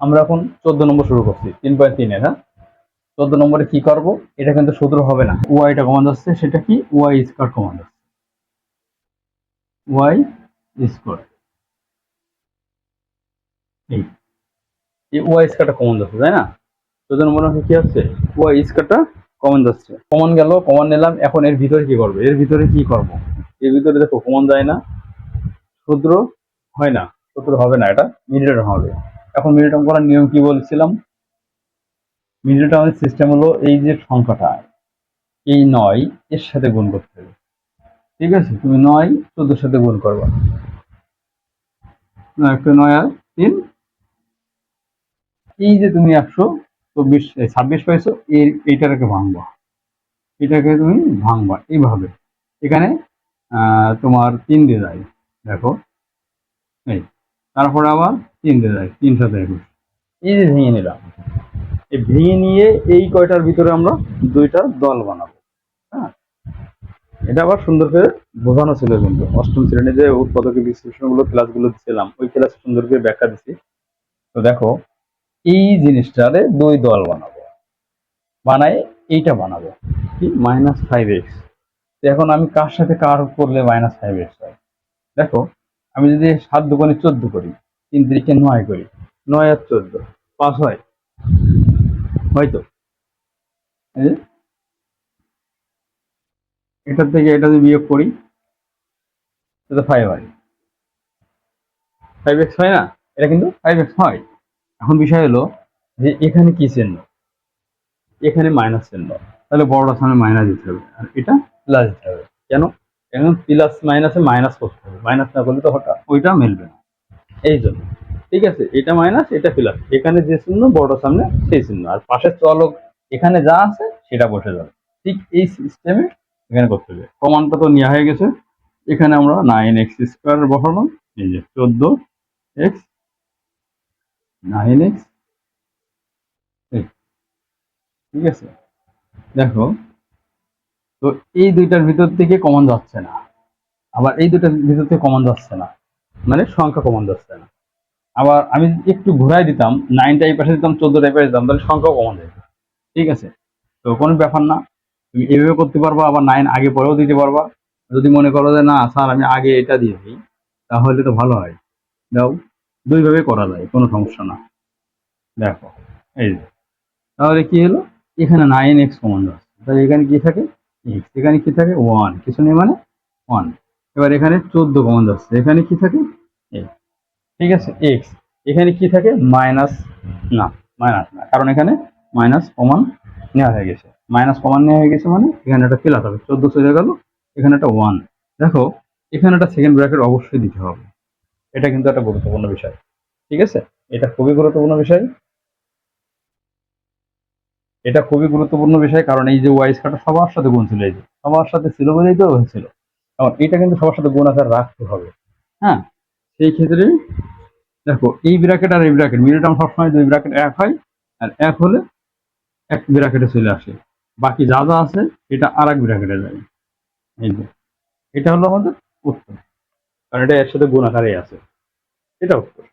আমরা এখন চোদ্দ নম্বর শুরু করছি, তিন পয়েন্ট তিনের হ্যাঁ? চোদ্দ নম্বরে কি করব? এটা কিন্তু সূত্র হবে না। ওয়াইটা কমান্ড আসছে, সেটা কি? ওয়াই স্কোয়ার কমান্ড আসছে। ওয়াই স্কোয়ার এই। এই ওয়াই স্কোয়ারটা কমন যাচ্ছে তাই না? চোদ্দ নম্বর অঙ্কে কি আসছে? ওয়াই স্কোয়ারটা কমন যাচ্ছে কমন গেল কমন নিলাম, এখন এর ভিতরে কি করবে? এর ভিতরে কি করব? এর ভিতরে দেখো কমন যায় না। ক্ষুদ্র হয় না। ক্ষুদ্র হবে না এটা মিডিয়াম হবে। এখন মিডিয়াম করার নিয়ম কি বলছিলাম? মিডিয়াটামের সিস্টেম হলো এই যে সংখ্যাটা, এই নয় এর সাথে গুণ করতে হবে। ঠিক আছে? তুমি নয় চোদ্দোর সাথে গুণ করবা। নয় আর তিন। এই যে তুমি একশো চব্বিশ ছাব্বিশ পাইছো এর এইটাকে ভাঙবা। এটাকে তুমি ভাঙবা এইভাবে। এখানে তোমার তিন দিয়ে যায়। দেখো, এই, তারপরে আবার তিন দিয়ে যায় তিন সাথে এই যে ভেঙে নিলাম। এই ভেঙে নিয়ে এই কয়টার ভিতরে আমরা দুইটা দল বানাবো। হ্যাঁ? এটা আবার সুন্দর করে বোঝানো ছিল কিন্তু, অষ্টম শ্রেণীতে উৎপাদকের বিশ্লেষণগুলো ক্লাসগুলো ছিলাম ওই ক্লাসে সুন্দর করে ব্যাখ্যা দিছি। তো দেখো, এই জিনিসটারে দুই দল বানাবো। বানায় এইটা বানাবো, কি? মাইনাস ফাইভ এক্স এখন আমি কার সাথে কার করলে মাইনাস ফাইভ এক্স হয়? দেখো, আমি যদি সাত দোকানে চোদ্দ করি তিন তিরিখে নয় করি। নয় আর চোদ্দ। পাঁচ হয়। হয়তো। এই এটার থেকে এটা যদি বিয়োগ করি এটা ফাইভ হয়। ফাইভ এক্স হয় না? এটা কিন্তু ফাইভ এক্স হয়। এখন বিষয় হলো যে এখানে কি চিহ্ন? এখানে মাইনাস চিহ্ন। তাহলে বড়টার সামনে মাইনাস দিতে হবে। আর এটা প্লাস দিতে হবে। কেন? এখন প্লাস মাইনাসে মাইনাস করতে হবে। মাইনাস না করলে তো হঠাৎ ওইটা মিলবে না। এই জন্য। ঠিক আছে, এটা মাইনাস এটা প্লাস এখানে যে চিহ্ন বড়টার সামনে সেই চিহ্ন। আর পাশের চলক এখানে যা আছে, সেটা বসে যাবে। ঠিক এই সিস্টেমে এখানে করতে হবে। প্রমাণটা তো নেওয়া হয়ে গেছে। এখানে আমরা নাইন এক্স স্কোয়ার বসালাম এই যে চোদ্দ এক্স নাইন এক্স ঠিক আছে? দেখো, তো এই দুইটার ভিতর থেকে কমন যাচ্ছে না। আবার এই দুইটার ভিতর থেকে কমন যাচ্ছে না। মানে সংখ্যা কমন যাচ্ছে না। আবার আমি একটু ঘুরাই দিতাম নাইনটা এই পাশে দিতাম চোদ্দটা এই পাশে দিতাম, তাহলে সংখ্যাও কমন যেত। ঠিক আছে? তো কোনো ব্যাপার না, তুমি এভাবে করতে পারবা, আবার নাইন আগে পরেও দিতে পারবা। যদি মনে করো যে, না স্যার আমি আগে এটা দিয়ে দিই, তাহলে তো ভালো হয়। দাও, দুইভাবে করা যায়, কোনো সমস্যা না। দেখো, এই তাহলে কি হলো? এখানে নাইন এক্স কমন যাচ্ছে তাহলে এখানে কি থাকে? এক্স এখানে কি থাকে? ওয়ান কিছু নেই মানে ওয়ান এবার এখানে চোদ্দ কমন যাচ্ছে। এখানে কি থাকে? ঠিক আছে এক্স এখানে কি থাকে? মাইনাস না মাইনাস না। কারণ এখানে মাইনাস কমন নেওয়া হয়ে গেছে। মাইনাস কমন নেওয়া হয়ে গেছে মানে এখানে একটা প্লাস হবে। চোদ্দ চলে গেল, এখানে একটা ওয়ান দেখো, এখানে একটা সেকেন্ড ব্র্যাকেট অবশ্যই দিতে হবে। এটা কিন্তু একটা গুরুত্বপূর্ণ বিষয়। ঠিক আছে? এটা খুবই গুরুত্বপূর্ণ বিষয়। এটা খুবই গুরুত্বপূর্ণ বিষয় কারণ এই যে ওয়াইস কাটা সবার সাথে গুণ ছিল, এই যে। সবার সাথে ছিল বলেই তো হয়েছিল। এখন এটা কিন্তু সবার সাথে গুণ আকার রাখতে হবে। হ্যাঁ সেই ক্ষেত্রে দেখো, এই ব্র্যাকেট আর এই ব্র্যাকেট মিনিটাম সবসময় দুই ব্র্যাকেট এক হয়, আর এক হলে এক ব্র্যাকেটে চলে আসে। বাকি যা যা আছে, এটা আর এক ব্র্যাকেটে যায়। এই যে, এটা হলো আমাদের উত্তর। কারণ এটা এর সাথে গুণ আকারে আছে। এটা উত্তর।